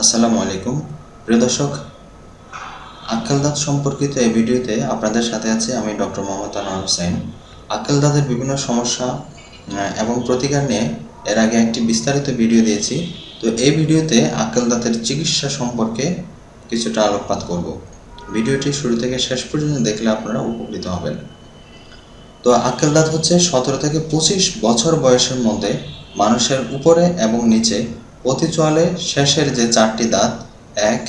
আসসালামু আলাইকুম। প্রিয় দর্শক, আক্কেল দাঁত সম্পর্কিত এই ভিডিওতে আপনাদের সাথে আছে আমি ডক্টর মোহাম্মদ আনোয়ার হোসেন। আক্কেল দাঁতের বিভিন্ন সমস্যা এবং প্রতিকার নিয়ে এর আগে একটি বিস্তারিত ভিডিও দিয়েছি। তো এই ভিডিওতে আক্কেল দাঁতের চিকিৎসা সম্পর্কে কিছুটা আলোকপাত করব। ভিডিওটি শুরু থেকে শেষ পর্যন্ত দেখলে আপনারা উপকৃত হবেন। তো আক্কেল দাঁত হচ্ছে সতেরো থেকে পঁচিশ বছর বয়সের মধ্যে মানুষের উপরে এবং নিচে প্রতি চোয়ালে শেষের যে চারটি দাঁত, এক,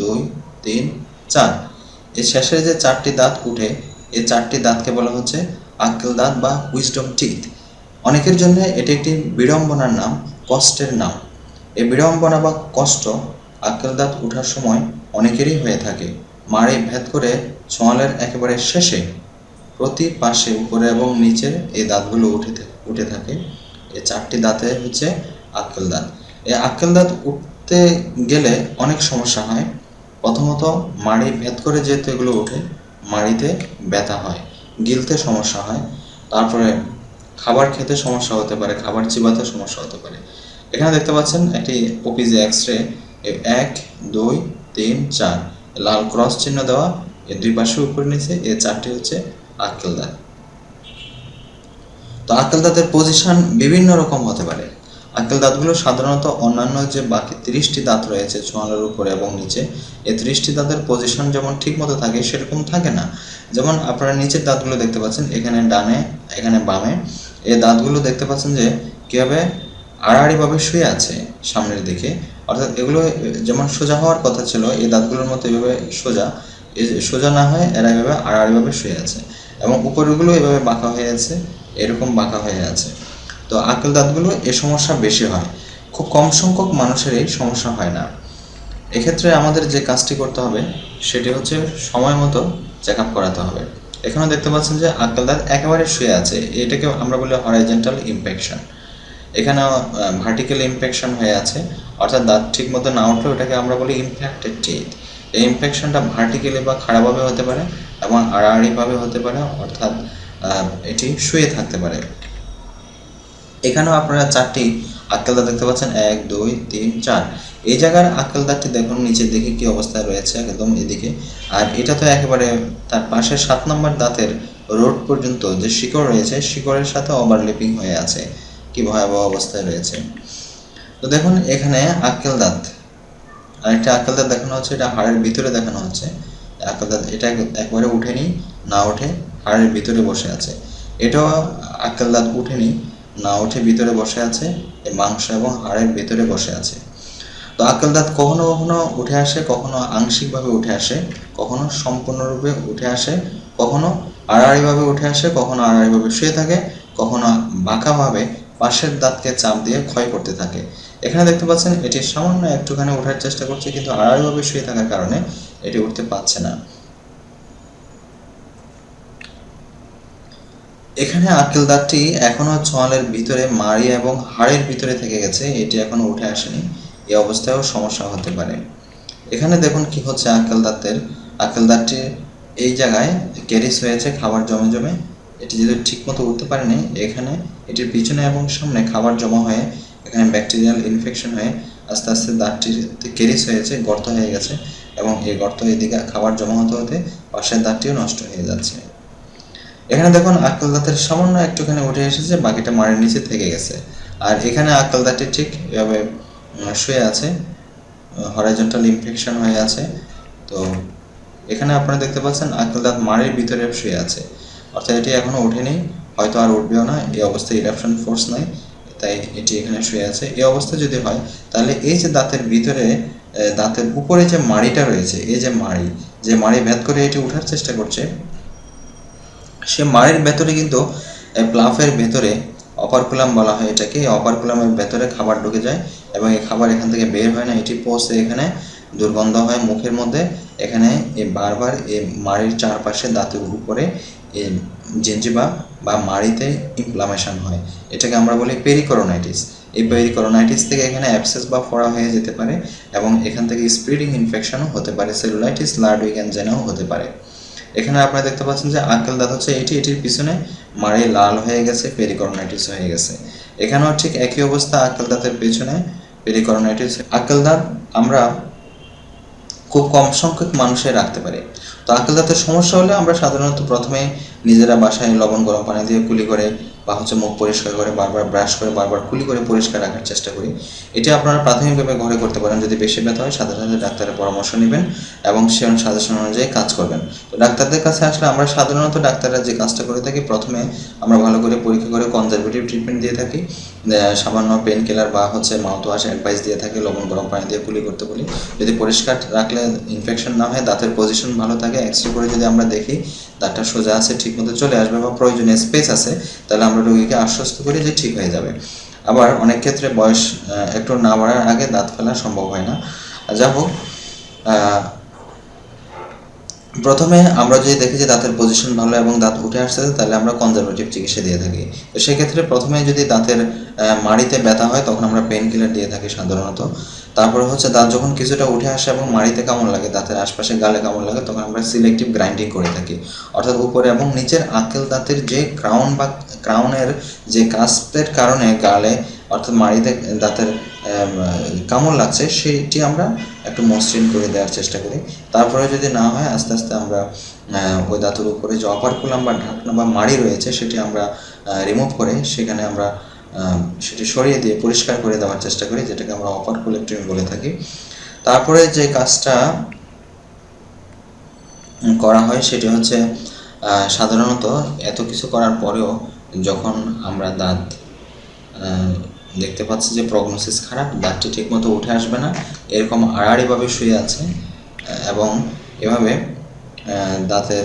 দুই, তিন, চার। এই শেষের যে চারটি দাঁত উঠে, এই চারটি দাঁতকে বলা হচ্ছে আক্কেল দাঁত বা উইজডম টিথ অনেকের জন্য এটি একটি বিড়ম্বনার নাম, কষ্টের নাম। এই বিড়ম্বনা বা কষ্ট আক্কেল দাঁত ওঠার সময় অনেকেরই হয়ে থাকে। মাড়ি ভেদ করে ছোঁয়ালের একেবারে শেষে, প্রতি পাশে, উপরে এবং নিচে এই দাঁতগুলো উঠে উঠে থাকে। এই চারটি দাঁতে হচ্ছে আক্কেল দাঁত। এই আক্কেল দাঁত উঠতে গেলে অনেক সমস্যা হয়। প্রথমত, মাড়ি ভেদ করে যেহেতু এগুলো ওঠে, মাড়িতে ব্যথা হয়, গিলতে সমস্যা হয়। তারপরে খাবার খেতে সমস্যা হতে পারে, খাবার চিবাতে সমস্যা হতে পারে। এখানে দেখতে পাচ্ছেন একটি ওপিজি এক্স রে এক, দুই, তিন, চার। লাল ক্রস চিহ্ন দেওয়া এর দুই পাশে উপরে নিচে এই চারটি হচ্ছে আক্কেল দাঁত তো আক্কেল দাঁতের পজিশন বিভিন্ন রকম হতে পারে। আক্কেল দাঁতগুলো সাধারণত অন্যান্য যে বাকি তিরিশটি দাঁত রয়েছে চোয়ালের উপরে এবং নিচে এই তিরিশটি দাঁতের পজিশন যেমন ঠিক মতো থাকে, সেরকম থাকে না। যেমন আপনারা নিচের দাঁতগুলো দেখতে পাচ্ছেন, এখানে ডানে, এখানে বামে। এই দাঁতগুলো দেখতে পাচ্ছেন যে কীভাবে আড়াআড়িভাবে শুয়ে আছে সামনের দিকে। অর্থাৎ এগুলো, যেমন সোজা হওয়ার কথা ছিল এই দাঁতগুলোর মতো এভাবে সোজা সোজা না হয় এরা এভাবে আড়াআড়িভাবে শুয়ে আছে। এবং উপরগুলো এভাবে বাঁকা হয়ে আছে, এরকম বাঁকা হয়ে আছে। তো আক্কেল দাঁতগুলো এ সমস্যা বেশি হয়। খুব কম সংখ্যক মানুষের এই সমস্যা হয় না। এক্ষেত্রে আমাদের যে কাজটি করতে হবে, সেটি হচ্ছে সময় মতো চেক আপ করাতে হবে। এখানে দেখতে পাচ্ছেন যে আক্কেল দাঁত একেবারে শুয়ে আছে। এটাকে আমরা বলি হরাইজেন্টাল ইমপেকশন এখানে ভার্টিক্যাল ইমপেকশন হয়ে আছে। অর্থাৎ দাঁত ঠিক মতো না উঠলে ওটাকে আমরা বলি ইমপ্যাক্টেড টিথ এই ইমপেকশনটা ভার্টিক্যালি বা খারাপভাবে হতে পারে এবং আড়াআড়িভাবে হতে পারে, অর্থাৎ এটি শুয়ে থাকতে পারে। এখানেও আপনারা চারটি আক্কেল দাঁত দেখতে পাচ্ছেন। এক, দুই, তিন, চার। এই জায়গার আক্কেল দাঁতটি দেখুন, নিচের দিকে কি অবস্থায় রয়েছে একদম এদিকে। আর এটা তো একেবারে তার পাশে সাত নম্বর দাঁতের রোড পর্যন্ত যে শিকড় রয়েছে, শিকড়ের সাথে ওভারলিপিং হয়ে আছে। কি ভয়াবহ অবস্থায় রয়েছে। তো দেখুন, এখানে আক্কেল দাঁত আরেকটা আক্কেল দাঁত দেখানো হচ্ছে, এটা হাড়ের ভিতরে দেখানো হচ্ছে। আক্কেল দাঁত এটা একবারে উঠেনি, না উঠে হাড়ের ভিতরে বসে আছে। এটাও আক্কেল দাঁত উঠেনি। না উঠে ভিতরে বসে আছে, এই মাংস এবং হাড়ের ভিতরে বসে আছে। তো আক্কেল দাঁত কখনো কখনো উঠে আসে, কখনো আংশিকভাবে উঠে আসে, কখনো সম্পূর্ণরূপে উঠে আসে, কখনো আড়াআড়িভাবে উঠে আসে, কখনো আড়াআড়িভাবে শুয়ে থাকে, কখনো বাঁকাভাবে পাশের দাঁতকে চাপ দিয়ে ক্ষয় করতে থাকে। এখানে দেখতে পাচ্ছেন, এটি সামান্য একটুখানি ওঠার চেষ্টা করছে, কিন্তু আড়াআড়িভাবে শুয়ে থাকার কারণে এটি উঠতে পারছে না। এখানে আক্কেল দাঁতটি এখনও চোয়ালের ভিতরে, মাড়ি এবং হাড়ের ভিতরে থেকে গেছে। এটি এখনও উঠে আসেনি। এই অবস্থায়ও সমস্যা হতে পারে। এখানে দেখুন কি হচ্ছে আক্কেল দাঁতের। আক্কেল দাঁতটি এই জায়গায় ক্যারিস হয়েছে খাবার জমে জমে। এটি যদি ঠিকমতো উঠতে পারেনি, এখানে এটির পিছনে এবং সামনে খাবার জমা হয়ে, এখানে ব্যাকটেরিয়াল ইনফেকশন হয়ে আস্তে আস্তে দাঁতটির ক্যারিস হয়েছে, গর্ত হয়ে গেছে এবং এই গর্ত এদিকে খাবার জমা হতে হতে পাশের দাঁতটিও নষ্ট হয়ে যাচ্ছে। এখানে দেখুন আক্কেল দাঁতের সামান্য একটুখানি উঠে এসেছে, বাকিটা মারের নিচে থেকে গেছে। আর এখানে আক্কেল দাঁতটি ঠিক এভাবে শুয়ে আছে হরাইজন্টাল ইনফেকশন হয়ে আছে। তো এখানে আপনারা দেখতে পাচ্ছেন আক্কেল দাঁত মাড়ির ভিতরে শুয়ে আছে। অর্থাৎ এটি এখনও ওঠেনি, হয়তো আর উঠবেও না, এই অবস্থায় ইরাপশন ফোর্স নাই, তাই এটি এখানে শুয়ে আছে। এই অবস্থা যদি হয়, তাহলে এই যে দাঁতের ভিতরে দাঁতের উপরে যে মাড়িটা রয়েছে, এই যে মাড়ি যে মাড়ি ভেদ করে এটি ওঠার চেষ্টা করছে সে মাড়ির ভেতরে কিন্তু, এই প্লাফের ভেতরে অপারকুলাম বলা হয় এটাকে, এই অপারকুলামের ভেতরে খাবার ঢুকে যায় এবং এই খাবার এখান থেকে বের হয় না, এটি পৌঁছে এখানে দুর্গন্ধ হয় মুখের মধ্যে। এখানে বারবার এই মাড়ির চারপাশে দাঁতের উপরে এই জেঞ্জিবা বা মাড়িতে ইনফ্লামেশন হয়। এটাকে আমরা বলি পেরিকোরোনাইটিস এই পেরিকোরোনাইটিস থেকে এখানে অ্যাবসেস বা ফোড়া হয়ে যেতে পারে এবং এখান থেকে স্প্রিডিং ইনফেকশনও হতে পারে সেলুলাইটিস লার্ডুইক অ্যানজেনাও হতে পারে। এখানে আপনারা দেখতে পাচ্ছেন যে আঙ্কেল দাঁত হচ্ছে এটি, এটির পিছনে মাড়ি লাল হয়ে গেছে পেরিকরনাইটিস হয়ে গেছে। এখানেও ঠিক একই অবস্থা আঙ্কেল দাঁতের পেছনে পেরিকরনাইটিস আঙ্কেল দাঁত আমরা খুব কম সংখ্যক মানুষে রাখতে পারি। তো আঙ্কেল দাঁতের সমস্যা হলে আমরা সাধারণত প্রথমে নিজেরা বাসায় লবণ গরম পানি দিয়ে কুলি করে বা হচ্ছে মুখ পরিষ্কার করে বারবার ব্রাশ করে, বারবার কুলি করে পরিষ্কার রাখার চেষ্টা করি। এটি আপনারা প্রাথমিকভাবে ঘরে করতে পারেন। যদি বেশি ব্যথা হয় সাথে সাথে ডাক্তারের পরামর্শ নেবেন এবং সে সাজেশন অনুযায়ী কাজ করবেন। তো ডাক্তারদের কাছে আসলে আমরা সাধারণত ডাক্তাররা যে কাজটা করে থাকি, প্রথমে আমরা ভালো করে পরীক্ষা করে কনজারভেটিভ ট্রিটমেন্ট দিয়ে থাকি। সামান্য পেন কিলার বা হচ্ছে মাউথ ওয়াশ অ্যাডভাইস দিয়ে থাকি, লবণ, গরম পানি দিয়ে কুলি করতে বলি। যদি পরিষ্কার রাখলে ইনফেকশন না হয়, দাঁতের পজিশন ভালো থাকে এক্স রে করে যদি আমরা দেখি, দাঁতটা সোজা আছে, ঠিকমতো চলে আসবে বা প্রয়োজনীয় স্পেস আছে, তাহলে আমরা রোগীকে আশ্বস্ত করি যে ঠিক হয়ে যাবে। আবার অনেক ক্ষেত্রে বয়স একটু না বাড়ার আগে দাঁত ফেলা সম্ভব হয় না। যা হোক প্রথমে আমরা যদি দেখি যে দাঁতের পজিশন ভালো এবং দাঁত উঠে আসছে তাহলে আমরা কনজারভেটিভ চিকিৎসা দিয়ে থাকি। তো সেক্ষেত্রে প্রথমে যদি দাঁতের মাড়িতে ব্যথা হয়, তখন আমরা পেন কিলার দিয়ে থাকি সাধারণত। তারপরে হচ্ছে দাঁত যখন কিছুটা উঠে আসে এবং মাড়িতে কেমন লাগে, দাঁতের আশপাশে গালে কেমন লাগে, তখন আমরা সিলেক্টিভ গ্রাইন্ডিং করে থাকি। অর্থাৎ উপরে এবং নিচের আঁকেল দাঁতের যে ক্রাউন বা ক্রাউনের যে কাস্পের কারণে গালে, অর্থাৎ মাড়িতে দাঁতের কামড় লাগছে সেটি আমরা একটু মসৃণ করে দেওয়ার চেষ্টা করি। তারপরে যদি না হয়, আস্তে আস্তে আমরা ওই দাঁতের উপরে যে অপার অপারকুলাম বা ঢাকনা বা মাড়ি রয়েছে, সেটি আমরা রিমুভ করে সেখানে আমরা সেটি সরিয়ে দিয়ে পরিষ্কার করে দেওয়ার চেষ্টা করি, যেটাকে আমরা অপার অপারকুলেক্টমি বলে থাকি। তারপরে যে কাজটা করা হয়, সেটি হচ্ছে সাধারণত এত কিছু করার পরেও যখন আমরা দাঁত দেখতে পাচ্ছি যে প্রগনোসিস খারাপ দাঁতটি ঠিকমতো উঠে আসবে না, এরকম আড়াআড়িভাবে শুয়ে আছে, এবং এভাবে দাঁতের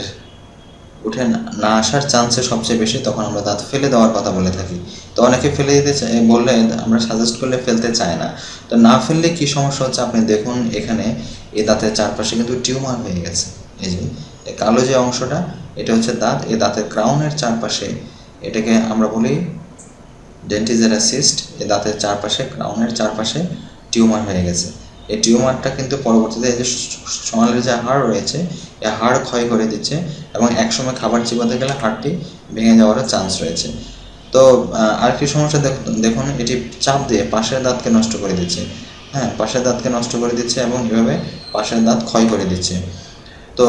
উঠে না- আসার চান্সে সবচেয়ে বেশি, তখন আমরা দাঁত ফেলে দেওয়ার কথা বলে থাকি। তো অনেকে ফেলে দিতে বললে আমরা সাজেস্ট করলে ফেলতে চায় না। তো না ফেললে কি সমস্যা হচ্ছে? আপনি দেখুন এখানে এই দাঁতের চারপাশে কিন্তু টিউমার হয়ে গেছে। এই যে কালো যে অংশটা, এটা হচ্ছে দাঁত এই দাঁতের ক্রাউনের চারপাশে এটাকে আমরা বলি ডেন্টিজেরা সিস্ট এই দাঁতের চারপাশে ক্রাউনের চারপাশে টিউমার হয়ে গেছে। এই টিউমারটা কিন্তু পরবর্তীতে এই যে সোনালের যে হাড় রয়েছে এই হাড় ক্ষয় করে দিচ্ছে এবং একসময় খাবার চিবাতে গেলে হাড়টি ভেঙে যাওয়ারও চান্স রয়েছে। তো আর কি সমস্যা দেখুন, এটি চাপ দিয়ে পাশের দাঁতকে নষ্ট করে দিচ্ছে। হ্যাঁ পাশের দাঁতকে নষ্ট করে দিচ্ছে এবং এভাবে পাশের দাঁত ক্ষয় করে দিচ্ছে। তো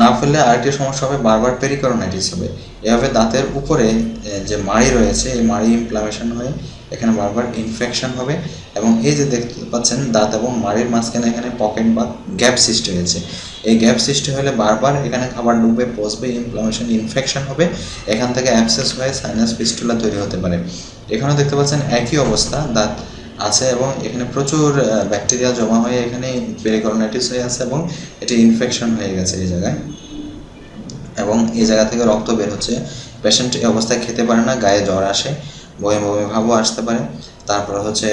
না ফেললে আরেকটি সমস্যা হবে, বারবার পেরিকরনাইটিস হবে। এভাবে দাঁতের উপরে যে মাড়ি রয়েছে, এই মাড়ি ইনফ্লামেশন হয়ে এখানে বারবার ইনফেকশন হবে এবং এই যে দেখতে পাচ্ছেন দাঁত এবং মাড়ির মাঝখানে এখানে পকেট বা গ্যাপ সৃষ্টি হয়েছে। এই গ্যাপ সৃষ্টি হলে বারবার এখানে খাবার ঢুকবে পচবে ইনফ্লামেশন ইনফেকশন হবে। এখান থেকে অ্যাবসেস হয়ে সাইনাস ফিস্টুলা তৈরি হতে পারে। এখানেও দেখতে পাচ্ছেন একই অবস্থা, দাঁত আছে এবং এখানে প্রচুর ব্যাকটেরিয়া জমা হয়ে এখানে পেরিকরনাইটিস হয়ে আছে এবং এটি ইনফেকশন হয়ে গেছে এই জায়গায়। এবং এই জায়গা থেকে রক্ত বের হচ্ছে। পেশেন্ট এই অবস্থায় খেতে পারে না, গায়ে জ্বর আসে, বমি বমি ভাবও আসতে পারে। তারপর হচ্ছে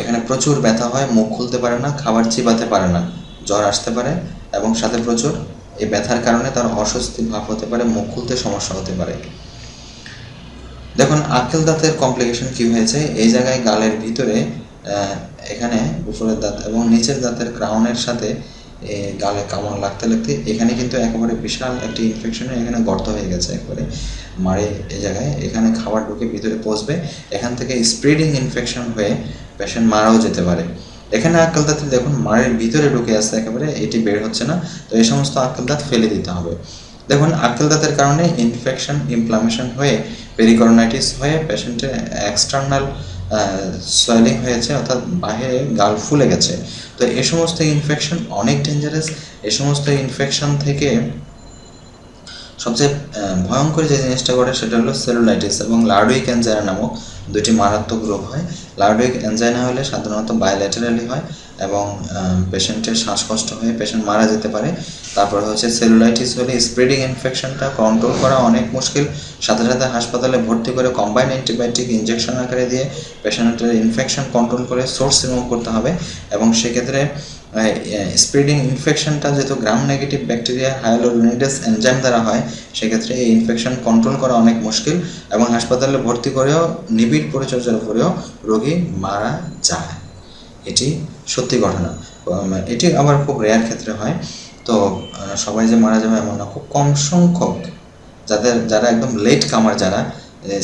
এখানে প্রচুর ব্যথা হয়, মুখ খুলতে পারে না, খাবার চিবাতে পারে না, জ্বর আসতে পারে এবং সাথে প্রচুর এই ব্যথার কারণে তার অস্বস্তি ভাব হতে পারে, মুখ খুলতে সমস্যা হতে পারে। দেখুন, আক্কেল দাঁতের কমপ্লিকেশন কি হয়েছে? এই জায়গায় গালের ভিতরে এখানে উপরের দাঁত এবং নিচের দাঁতের ক্রাউনের সাথে গালে কামড় লাগতে লাগতে এখানে কিন্তু একেবারে বিশাল একটি ইনফেকশনে এখানে গর্ত হয়ে গেছে, একবারে মারে এই জায়গায়। এখানে খাবার ঢুকে ভিতরে পচবে, এখান থেকে স্প্রেডিং ইনফেকশন হয়ে পেশেন্ট মারাও যেতে পারে। এখানে আক্কেল দাঁতে দেখুন, মারের ভিতরে ঢুকে আসছে, একেবারে এটি বের হচ্ছে না, তো এই সমস্ত আক্কেল দাঁত ফেলে দিতে হবে। দেখুন, আক্কেল দাঁতের কারণে ইনফেকশন ইনফ্লামেশন হয়ে পেরিকরনাইটিস হয়ে পেশেন্টের এক্সটার্নাল সোয়েলিং হয়েছে, অর্থাৎ বাইরে গাল ফুলে গেছে। তো এ সমস্ত ইনফেকশন অনেক ডেঞ্জারাস এ সমস্ত ইনফেকশন থেকে সবচেয়ে ভয়ঙ্কর যে জিনিসটা ঘটে সেটা হলো সেলুলাইটিস এবং লার্ডুইক অ্যানজাইনা নামক দুটি মারাত্মক রোগ হয়। লার্ডুইক অ্যানজাইনা হলে সাধারণত বায়োল্যাটারালি হয়। এবং পেশেন্টের শ্বাসকষ্ট হয়ে পেশেন্ট মারা যেতে পারে। তারপর হচ্ছে সেলুলাইটিস হলে স্প্রেডিং ইনফেকশনটা কন্ট্রোল করা অনেক মুশকিল। সাথে সাথে হাসপাতালে ভর্তি করে কম্বাইন অ্যান্টিবায়োটিক ইনজেকশন আকারে দিয়ে পেশেন্টের ইনফেকশন কন্ট্রোল করে সোর্স রিমুভ করতে হবে। এবং সেক্ষেত্রে স্প্রেডিং ইনফেকশনটা যেহেতু gram negative bacteria hyaluronidase enzyme দ্বারা হয়, সেক্ষেত্রে এই ইনফেকশন কন্ট্রোল করা অনেক মুশকিল এবং হাসপাতালে ভর্তি করেও নিবিড় পরিচর্যার উপরেও রোগী মারা যায়। এটি সত্যি ঘটনা এটি আবার খুব রেয়ার ক্ষেত্রে হয়। তো সবাই যে মারা যাবে এমন না, খুব কম সংখ্যক যাদের, যারা একদম লেট কামার, যারা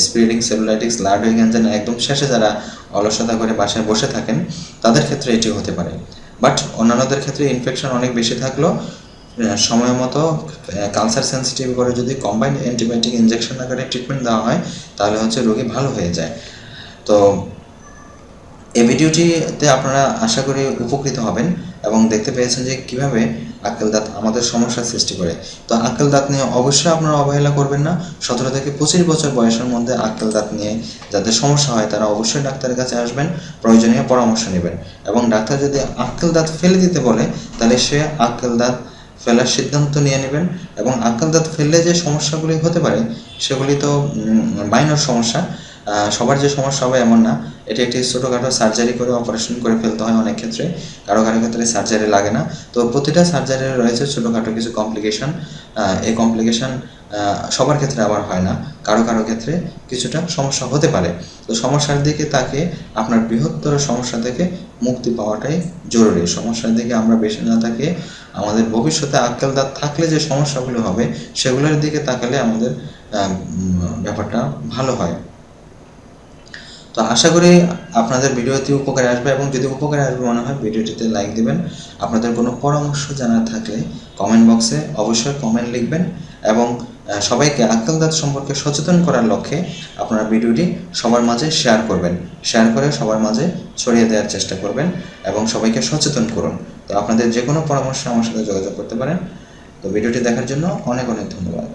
স্প্রিডিং সেলুলাইটিক্স লার্ড গ্যাঞ্জান একদম শেষে যারা অলসতা করে বাসায় বসে থাকেন, তাদের ক্ষেত্রে এটি হতে পারে। বাট অন্যান্যদের ক্ষেত্রে ইনফেকশন অনেক বেশি থাকলেও সময় মতো কালসার সেন্সিটিভ করে যদি কম্বাইন্ড অ্যান্টিবায়োটিক ইনজেকশন আকারে ট্রিটমেন্ট দেওয়া হয়, তাহলে হচ্ছে রোগী ভালো হয়ে যায়। তো এই ভিডিওটিতে আপনারা আশা করি উপকৃত হবেন এবং দেখতে পেয়েছেন যে কীভাবে আক্কেল দাঁত আমাদের সমস্যার সৃষ্টি করে। তো আক্কেল দাঁত নিয়ে অবশ্যই আপনারা অবহেলা করবেন না। সতেরো থেকে পঁচিশ বছর বয়সের মধ্যে আক্কেল দাঁত নিয়ে যাদের সমস্যা হয়, তারা অবশ্যই ডাক্তারের কাছে আসবেন, প্রয়োজনীয় পরামর্শ নেবেন এবং ডাক্তার যদি আক্কেল দাঁত ফেলে দিতে বলে, তাহলে সে আক্কেল দাঁত ফেলার সিদ্ধান্ত নিয়ে নেবেন এবং আক্কেল দাঁত ফেললে যে সমস্যাগুলি হতে পারে, সেগুলি তো মাইনর সমস্যা। সবার যে সমস্যা হবে এমন না। এটি একটি ছোটোখাটো সার্জারি করে অপারেশন করে ফেলতে হয় অনেক ক্ষেত্রে। কারও কারও ক্ষেত্রে সার্জারি লাগে না। তো প্রতিটা সার্জারির রয়েছে ছোটোখাটো কিছু কমপ্লিকেশন এই কমপ্লিকেশন সবার ক্ষেত্রে আবার হয় না। কারও কারও ক্ষেত্রে কিছুটা সমস্যা হতে পারে। তো সমস্যার দিকে তাকে আপনার বৃহত্তর সমস্যা থেকে মুক্তি পাওয়াটাই জরুরি। সমস্যার দিকে আমরা বেশি না থাকি আমাদের ভবিষ্যতে আক্কেল দাঁত থাকলে যে সমস্যাগুলো হবে, সেগুলোর দিকে তাকালে আমাদের ব্যাপারটা ভালো হয়। তো আশা করি আপনাদের ভিডিওটি উপকারে আসবে এবং যদি উপকারে আসবে মনে হয় ভিডিওটিতে লাইক দিবেন। আপনাদের কোনো পরামর্শ জানার থাকলে কমেন্ট বক্সে অবশ্যই কমেন্ট লিখবেন এবং সবাইকে আক্কেল দাঁত সম্পর্কে সচেতন করার লক্ষ্যে আপনারা ভিডিওটি সবার মাঝে শেয়ার করবেন। শেয়ার করে সবার মাঝে ছড়িয়ে দেওয়ার চেষ্টা করবেন এবং সবাইকে সচেতন করুন। তো আপনাদের যে কোনো পরামর্শ আমার সাথে যোগাযোগ করতে পারেন। তো ভিডিওটি দেখার জন্য অনেক অনেক ধন্যবাদ।